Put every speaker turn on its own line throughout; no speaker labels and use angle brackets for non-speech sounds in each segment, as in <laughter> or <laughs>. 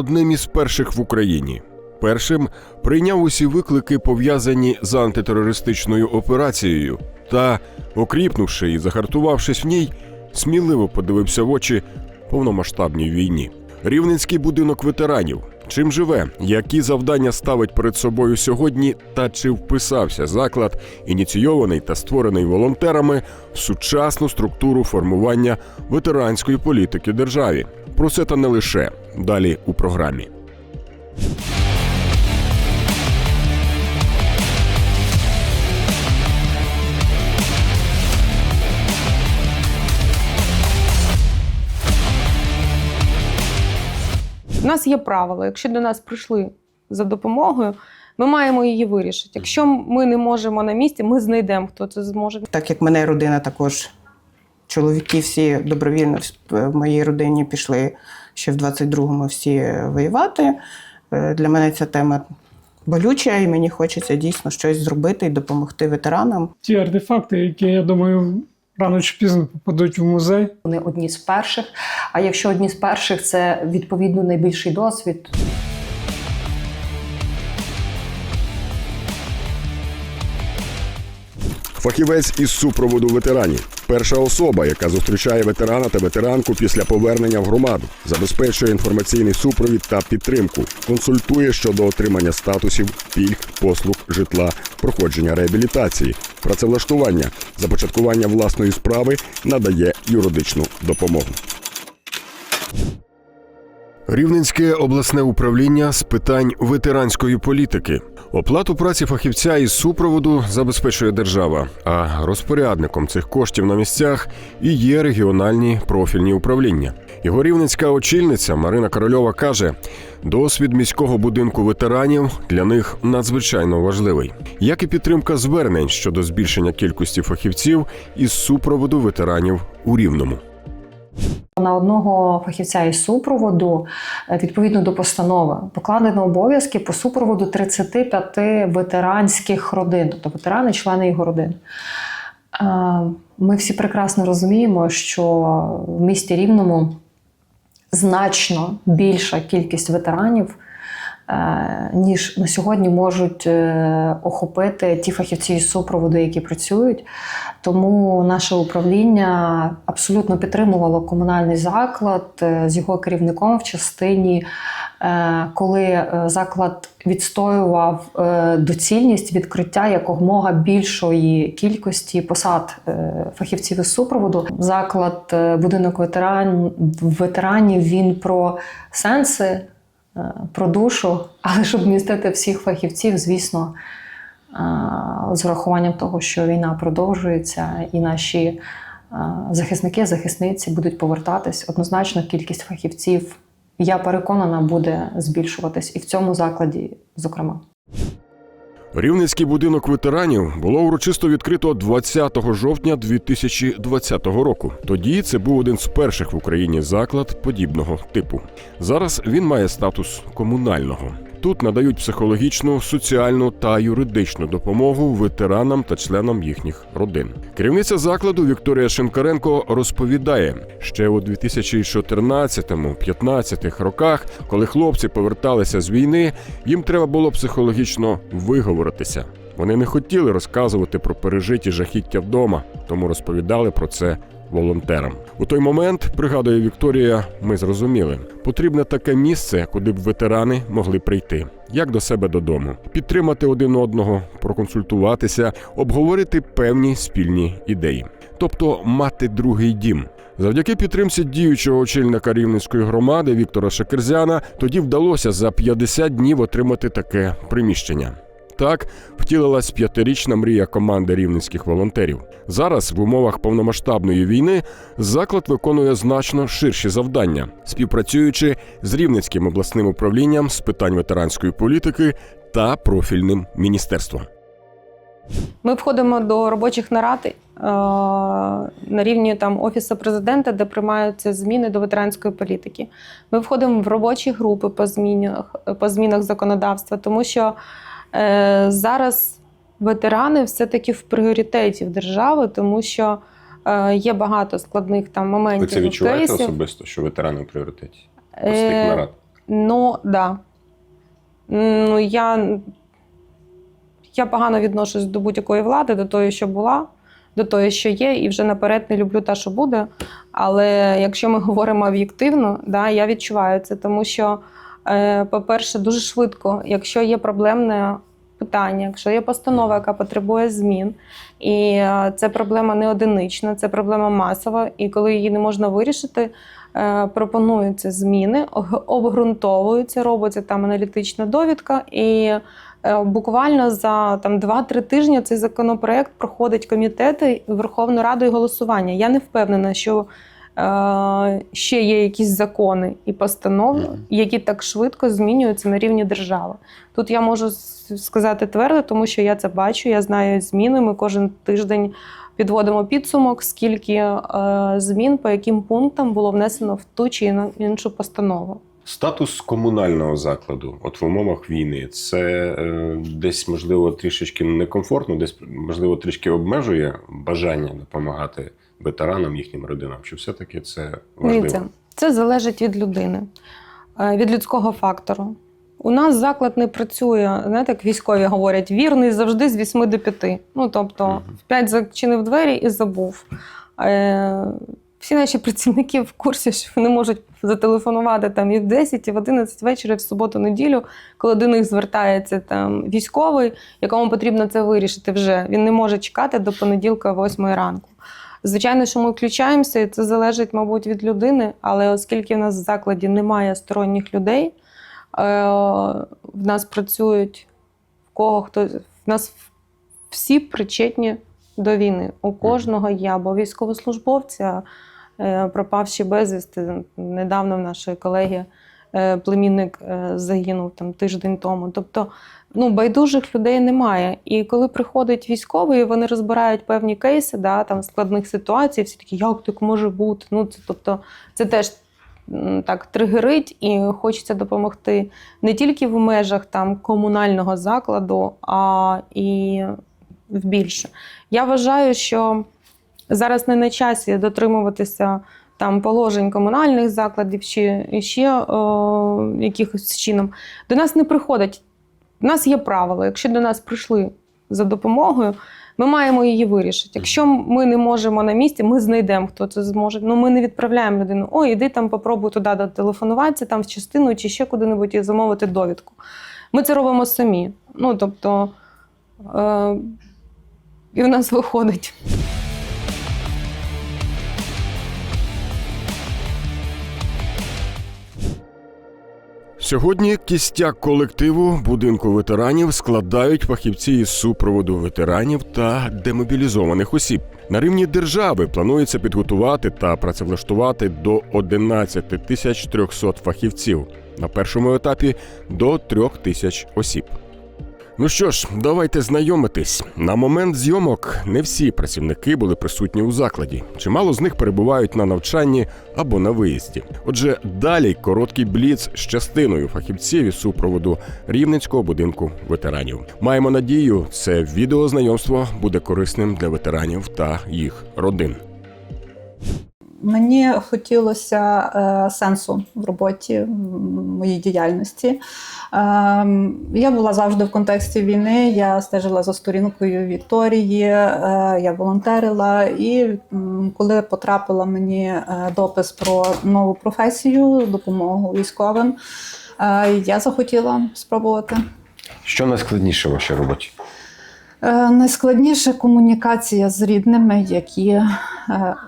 Одним із перших в Україні. Першим прийняв усі виклики, пов'язані з антитерористичною операцією, та, окріпнувши і загартувавшись в ній, сміливо подивився в очі повномасштабній війні. Рівненський будинок ветеранів. Чим живе, які завдання ставить перед собою сьогодні, та чи вписався заклад, ініційований та створений волонтерами в сучасну структуру формування ветеранської політики державі? Про це та не лише далі у програмі.
У нас є правило. Якщо до нас прийшли за допомогою, ми маємо її вирішити. Якщо ми не можемо на місці, ми знайдемо, хто це зможе.
Так як мене родина також, чоловіки всі добровільно в- в моїй родині пішли ще в 22-му всі воювати. Е, Для мене ця тема болюча, і мені хочеться дійсно щось зробити і допомогти ветеранам.
ті артефакти, які, я думаю, рано чи пізно попадуть в музей.
Вони одні з перших. А якщо одні з перших, це відповідно найбільший досвід.
Фахівець із супроводу ветеранів. Перша особа, яка зустрічає ветерана та ветеранку після повернення в громаду, забезпечує інформаційний супровід та підтримку, консультує щодо отримання статусів, пільг, послуг, житла, проходження реабілітації, працевлаштування, започаткування власної справи, надає юридичну допомогу. Рівненське обласне управління з питань ветеранської політики. Оплату праці фахівця із супроводу забезпечує держава, а розпорядником цих коштів на місцях і є регіональні профільні управління. Його рівненська очільниця Марина Корольова каже: досвід міського будинку ветеранів для них надзвичайно важливий, як і підтримка звернень щодо збільшення кількості фахівців із супроводу ветеранів у рівному.
На одного фахівця із супроводу, е, відповідно до постанови, покладено обов'язки по супроводу 35 ветеранських родин, тобто ветерани, члени його родин. Е, Ми всі прекрасно розуміємо, що в місті Рівному значно більша кількість ветеранів, ніж на сьогодні можуть е, охопити ті фахівці із супроводу, які працюють. Тому наше управління абсолютно підтримувало комунальний заклад е, з його керівником в частині, е, коли е, заклад відстоював е, доцільність відкриття якомога більшої кількості посад е, фахівців із супроводу. Заклад е, будинок ветеран, ветеранів він про сенси, е, про душу, але щоб містити всіх фахівців, звісно. З урахуванням того, що війна продовжується, і наші захисники, захисниці будуть повертатись. Однозначно, кількість фахівців, я переконана, буде збільшуватись і в цьому закладі, зокрема.
Рівненський будинок ветеранів було урочисто відкрито 20 жовтня 2020 року. Тоді це був один з перших в Україні заклад подібного типу. Зараз він має статус комунального. Тут надають психологічну, соціальну та юридичну допомогу ветеранам та членам їхніх родин. Керівниця закладу Вікторія Шинкаренко розповідає, ще у 2014-15 роках, коли хлопці поверталися з війни, їм треба було психологічно виговоритися. Вони не хотіли розказувати про пережиті жахіття вдома, тому розповідали про це волонтерам. У той момент, пригадує Вікторія, ми зрозуміли, потрібне таке місце, куди б ветерани могли прийти, як до себе додому, підтримати один одного, проконсультуватися, обговорити певні спільні ідеї, тобто мати другий дім. Завдяки підтримці діючого очільника рівненської громади Віктора Шекерзяна тоді вдалося за 50 днів отримати таке приміщення. Так втілилась п'ятирічна мрія команди рівненських волонтерів. Зараз в умовах повномасштабної війни заклад виконує значно ширші завдання, співпрацюючи з рівненським обласним управлінням з питань ветеранської політики та профільним міністерством.
Ми входимо до робочих нарад е, на рівні там офісу президента, де приймаються зміни до ветеранської політики. Ми входимо в робочі групи по змінах по змінах законодавства, тому що зараз ветерани все-таки в пріоритеті в держави, тому що е, є багато складних там моментів.
Ви це відчуваєте
кейсів.
особисто, що ветерани в пріоритеті?
Е,
нарад?
Ну, да. Ну, я, я погано відношусь до будь-якої влади, до тої, що була, до тої, що є, і вже наперед не люблю те, що буде. Але якщо ми говоримо об'єктивно, да, я відчуваю це, тому що, е, по-перше, дуже швидко, якщо є проблемне питання, якщо є постанова, яка потребує змін, і е, це проблема не одинична, це проблема масова, і коли її не можна вирішити, е, пропонуються зміни, обґрунтовуються, робиться там аналітична довідка, і е, буквально за там 2-3 тижні цей законопроект проходить комітети Верховну Раду і голосування. Я не впевнена, що е, ще є якісь закони і постанови, які так швидко змінюються на рівні держави. Тут я можу сказати твердо, тому що я це бачу, я знаю зміни. Ми кожен тиждень підводимо підсумок, скільки е, змін по яким пунктам було внесено в ту чи іншу постанову.
Статус комунального закладу, от в умовах війни, це е, десь можливо трішечки некомфортно, десь можливо трішки обмежує бажання допомагати ветеранам, їхнім родинам. Чи все-таки це важливо?
Дивіться, це залежить від людини, е, від людського фактору. У нас заклад не працює, знаєте, як військові говорять, вірний завжди з 8 до 5. Ну, тобто, в 5 зачинив двері і забув. Е, всі наші працівники в курсі, що вони можуть зателефонувати там і в 10, і в 11 вечора, і в суботу-неділю, коли до них звертається там військовий, якому потрібно це вирішити вже. Він не може чекати до понеділка, 8 ранку. Звичайно, що ми включаємося, і це залежить, мабуть, від людини, але оскільки в нас в закладі немає сторонніх людей, е, в нас працюють в кого хто в нас всі причетні до війни. У кожного є або військовослужбовця, е, пропавші безвісти. Недавно в нашої колеги е, племінник загинув там тиждень тому. Тобто, ну, байдужих людей немає. І коли приходить військовий, вони розбирають певні кейси, да, там складних ситуацій, всі такі, як так може бути? Ну, це, тобто, це теж так тригерить і хочеться допомогти не тільки в межах там комунального закладу, а і в більше. Я вважаю, що зараз не на часі дотримуватися там положень комунальних закладів чи ще якихось чином. До нас не приходять. У нас є правила. Якщо до нас прийшли за допомогою, ми маємо її вирішити. Якщо ми не можемо на місці, ми знайдемо, хто це зможе. Ну ми не відправляємо людину. О, іди там, попробуй туди дотелефонуватися, там в частину чи ще куди-небудь і замовити довідку. Ми це робимо самі. Ну тобто, е, і в нас виходить.
Сьогодні кістяк колективу будинку ветеранів складають фахівці із супроводу ветеранів та демобілізованих осіб. На рівні держави планується підготувати та працевлаштувати до 11 тисяч 300 фахівців. На першому етапі до 3 тисяч осіб. Ну що ж, давайте знайомитись. На момент зйомок не всі працівники були присутні у закладі. Чимало з них перебувають на навчанні або на виїзді. Отже, далі короткий бліц з частиною фахівців із супроводу рівненського будинку ветеранів. Маємо надію, це відеознайомство буде корисним для ветеранів та їх родин.
Мені хотілося е, сенсу в роботі, в моїй діяльності. Ем, я була завжди в контексті війни. Я стежила за сторінкою Вікторії, е, я волонтерила. І м, коли потрапила мені е, допис про нову професію, допомогу військовим, е, я захотіла спробувати.
Що найскладніше в вашій роботі?
Е, Найскладніше комунікація з рідними, які е,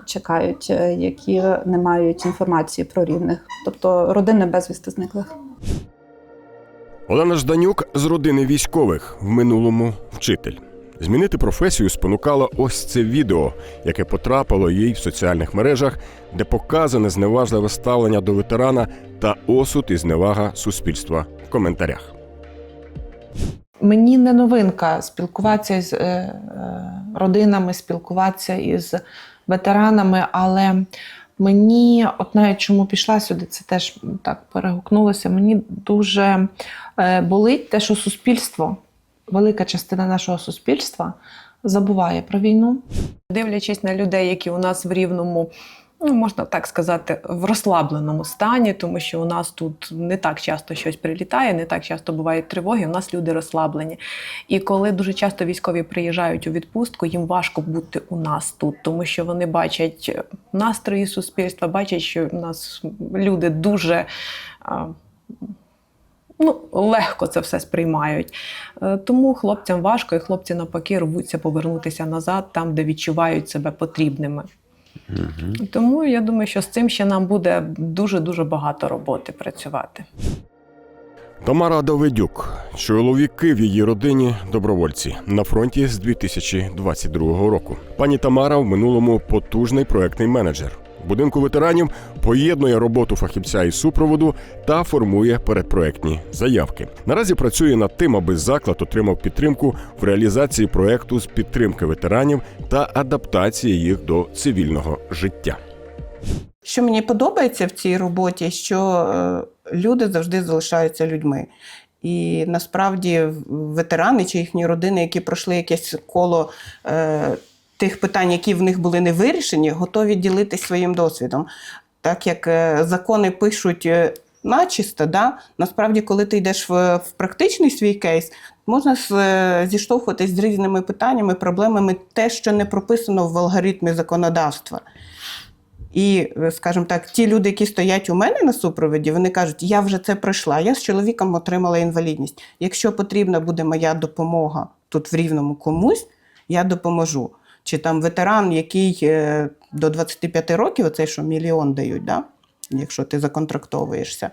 чекають, е, які не мають інформації про рідних, тобто родини безвісти зниклих.
Олена Жданюк з родини військових в минулому вчитель. Змінити професію спонукало ось це відео, яке потрапило їй в соціальних мережах, де показане зневажливе ставлення до ветерана та осуд і зневага суспільства в коментарях.
Мені не новинка спілкуватися з е, е, родинами, спілкуватися із ветеранами, але мені, от навіть чому пішла сюди, це теж так перегукнулося. Мені дуже е, болить те, що суспільство, велика частина нашого суспільства забуває про війну.
Дивлячись на людей, які у нас в рівному ну, можна так сказати, в розслабленому стані, тому що у нас тут не так часто щось прилітає, не так часто бувають тривоги. У нас люди розслаблені. І коли дуже часто військові приїжджають у відпустку, їм важко бути у нас тут, тому що вони бачать настрої суспільства, бачать, що у нас люди дуже. Ну, легко це все сприймають. Е, Тому хлопцям важко, і хлопці навпаки рвуться повернутися назад, там, де відчувають себе потрібними. Тому я думаю, що з цим ще нам буде дуже-дуже багато роботи працювати.
Тамара Доведюк, чоловіки в її родині добровольці на фронті з 2022 року. Пані Тамара в минулому потужний проектний менеджер. Будинку ветеранів поєднує роботу фахівця із супроводу та формує передпроектні заявки. Наразі працює над тим, аби заклад отримав підтримку в реалізації проекту з підтримки ветеранів та адаптації їх до цивільного життя.
Що мені подобається в цій роботі, що е, люди завжди залишаються людьми. І насправді ветерани чи їхні родини, які пройшли якесь коло е, тих питань, які в них були не вирішені, готові ділитись своїм досвідом. Так як е, закони пишуть е, начисто, да? насправді, коли ти йдеш в, в практичний свій кейс, можна е, зіштовхуватись з різними питаннями, проблемами, те, що не прописано в алгоритмі законодавства. І, скажімо так, ті люди, які стоять у мене на супроводі, вони кажуть, я вже це пройшла, я з чоловіком отримала інвалідність. Якщо потрібна буде моя допомога тут в рівному комусь, я допоможу. Чи там ветеран, який е, до 25 років, оцей що мільйон дають, да? якщо ти законтрактовуєшся,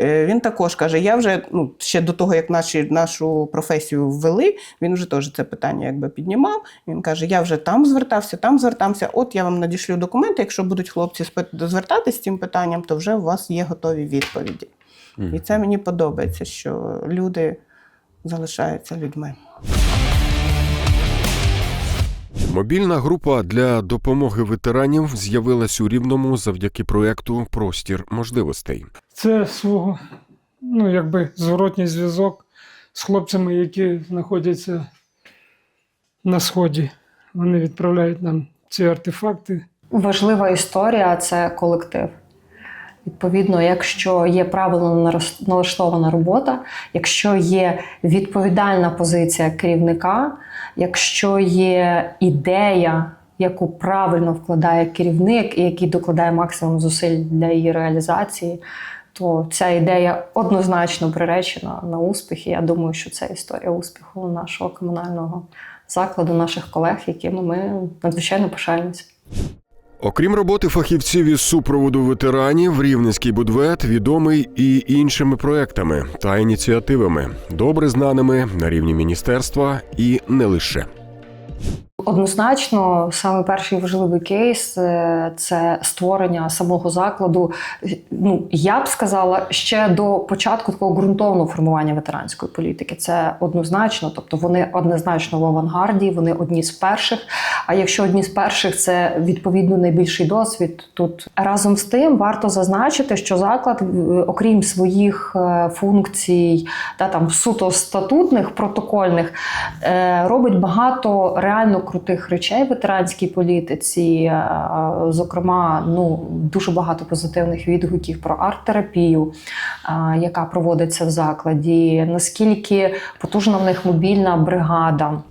е, він також каже: я вже ну, ще до того, як наші, нашу професію ввели, він вже теж це питання якби піднімав. Він каже: Я вже там звертався, там звертався. От я вам надішлю документи. Якщо будуть хлопці звертатись з цим питанням, то вже у вас є готові відповіді. І це мені подобається, що люди залишаються людьми.
Мобільна група для допомоги ветеранів з'явилась у Рівному завдяки проекту Простір можливостей.
Це свого, ну, якби зворотній зв'язок з хлопцями, які знаходяться на сході. Вони відправляють нам ці артефакти.
Важлива історія це колектив. Відповідно, якщо є правильно налаштована робота, якщо є відповідальна позиція керівника, якщо є ідея, яку правильно вкладає керівник і який докладає максимум зусиль для її реалізації, то ця ідея однозначно приречена на успіх. І я думаю, що це історія успіху нашого комунального закладу, наших колег, якими ми надзвичайно пишаємося.
Окрім роботи фахівців із супроводу ветеранів, Рівненський будвет відомий і іншими проектами та ініціативами, добре знаними на рівні міністерства і не лише.
Однозначно, саме перший важливий кейс е, це створення самого закладу. Ну я б сказала ще до початку такого ґрунтовного формування ветеранської політики. Це однозначно, тобто вони однозначно в авангарді, вони одні з перших. А якщо одні з перших, це відповідно найбільший досвід. Тут разом з тим варто зазначити, що заклад, е, окрім своїх е, функцій та там суто статутних протокольних, робить багато реально крутих речей в ветеранській політиці. Е, Зокрема, ну дуже багато позитивних відгуків про арт-терапію, е, яка проводиться в закладі. Наскільки потужна в них мобільна бригада.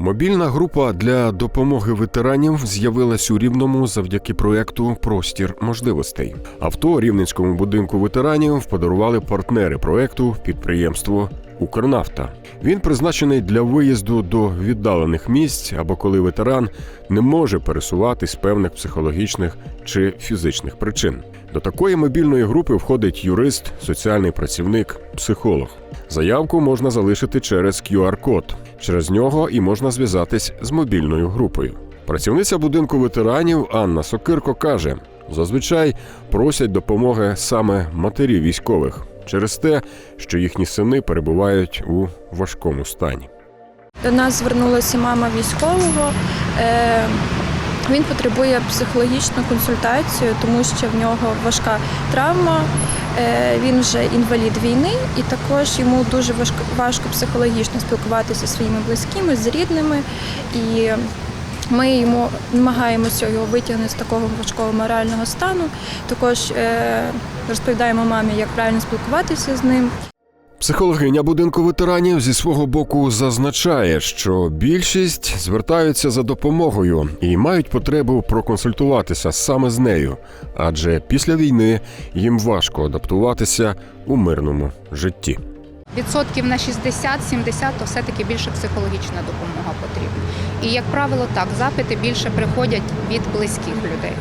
Мобільна група для допомоги ветеранів з'явилась у Рівному завдяки проекту Простір можливостей. Авто Рівненському будинку ветеранів подарували партнери проекту підприємство Укрнафта. Він призначений для виїзду до віддалених місць або коли ветеран не може пересуватись певних психологічних чи фізичних причин. До такої мобільної групи входить юрист, соціальний працівник, психолог. Заявку можна залишити через QR-код. Через нього і можна зв'язатись з мобільною групою. Працівниця будинку ветеранів Анна Сокирко каже: зазвичай просять допомоги саме матері військових через те, що їхні сини перебувають у важкому стані.
До нас звернулася мама військового. Е, Він потребує психологічну консультацію, тому що в нього важка травма. Е, Він вже інвалід війни, і також йому дуже важко, важко психологічно спілкуватися зі своїми близькими, з рідними. І Ми йому намагаємося його витягнути з такого важкого морального стану. Також е, розповідаємо мамі, як правильно спілкуватися з ним.
Психологиня будинку ветеранів зі свого боку зазначає, що більшість звертаються за допомогою і мають потребу проконсультуватися саме з нею, адже після війни їм важко адаптуватися у мирному житті.
Відсотків на 60-70 то все-таки більше психологічна допомога потрібна. І, як правило, так, запити більше приходять від близьких людей.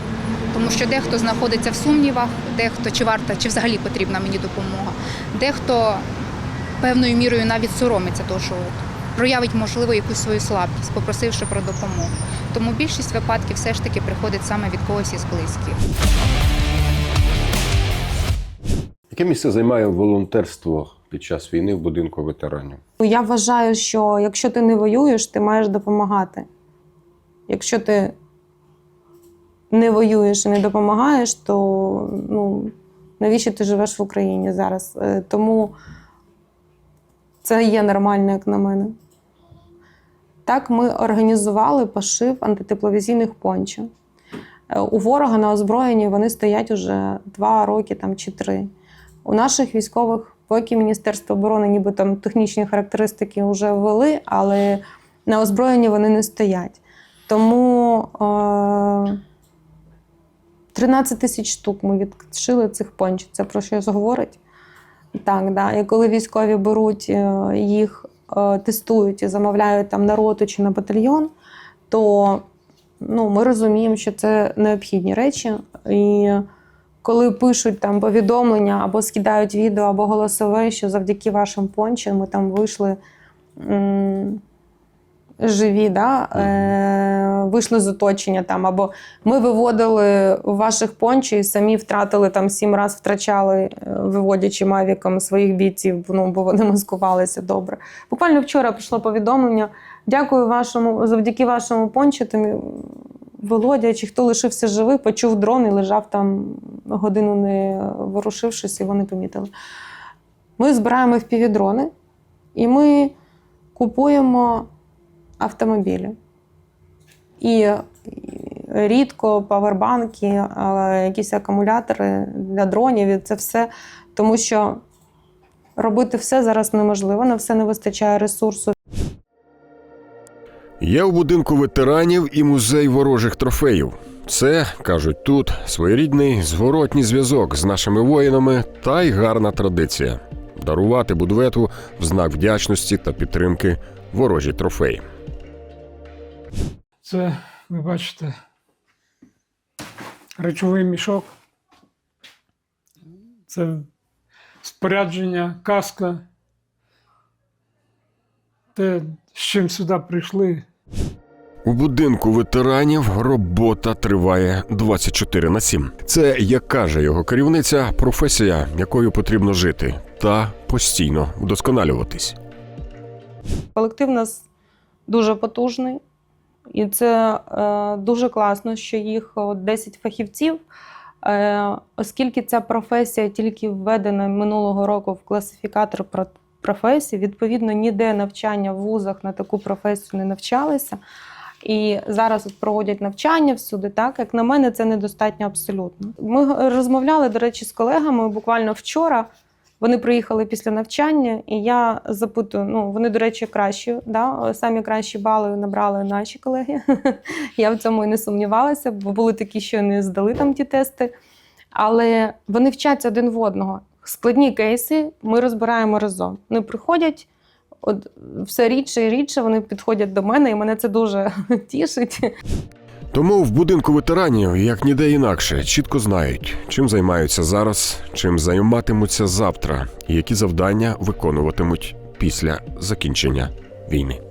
Тому що дехто знаходиться в сумнівах, дехто чи варта, чи взагалі потрібна мені допомога, дехто певною мірою навіть соромиться того, що проявить, можливо, якусь свою слабкість, попросивши про допомогу. Тому більшість випадків все ж таки приходить саме від когось із близьких.
Яке місце займає волонтерство під час війни в будинку ветеранів?
Я вважаю, що якщо ти не воюєш, ти маєш допомагати. Якщо ти не воюєш і не допомагаєш, то ну, навіщо ти живеш в Україні зараз? Е, Тому це є нормально, як на мене. Так, ми організували пошив антитепловізійних пончо. Е, У ворога на озброєнні вони стоять уже два роки там, чи три. У наших військових, поки Міністерство оборони, ніби там технічні характеристики вже ввели, але на озброєнні вони не стоять. Тому е, 13 тисяч штук ми відшили цих пончів. Це про щось говорить. Так, да. І коли військові беруть е, їх, е, тестують і замовляють там на роту чи на батальйон, то ну, ми розуміємо, що це необхідні речі. І коли пишуть там повідомлення або скидають відео, або голосове, що завдяки вашим пончам ми там вийшли м- живі, да? е- вийшли з оточення там, або ми виводили ваших пончо і самі втратили там сім разів втрачали, е, виводячи мавіком своїх бійців, ну, бо вони маскувалися добре. Буквально вчора прийшло повідомлення. Дякую вашому, завдяки вашому пончу, Володя, чи хто лишився живий, почув дрон і лежав там годину не ворушившись, його не помітили. Ми збираємо впівдрони і ми купуємо автомобілі. І рідко павербанки, е, якісь акумулятори для дронів, і це все. Тому що робити все зараз неможливо, на все не вистачає ресурсу.
Є у будинку ветеранів і музей ворожих трофеїв. Це кажуть тут своєрідний зворотній зв'язок з нашими воїнами та й гарна традиція дарувати будвету в знак вдячності та підтримки ворожі трофеї.
Це, ви бачите, речовий мішок. Це спорядження, каска. Те, з чим сюди прийшли.
У будинку ветеранів робота триває 24 на 7. Це, як каже його керівниця, професія, якою потрібно жити, та постійно вдосконалюватись.
Колектив у нас дуже потужний, і це е, дуже класно, що їх 10 фахівців. Е, оскільки ця професія тільки введена минулого року в класифікатор професій, відповідно, ніде навчання в вузах на таку професію не навчалися. І зараз от проводять навчання всюди, так як на мене, це недостатньо абсолютно. Ми розмовляли, до речі, з колегами буквально вчора. Вони приїхали після навчання, і я запитую: ну вони, до речі, кращі, да? самі кращі бали набрали наші колеги. <laughs> я в цьому і не сумнівалася, бо були такі, що не здали там ті тести. Але вони вчаться один в одного. Складні кейси ми розбираємо разом. Вони приходять, от все рідше і рідше вони підходять до мене, і мене це дуже <laughs> тішить.
Тому в будинку ветеранів, як ніде інакше, чітко знають, чим займаються зараз, чим займатимуться завтра, і які завдання виконуватимуть після закінчення війни.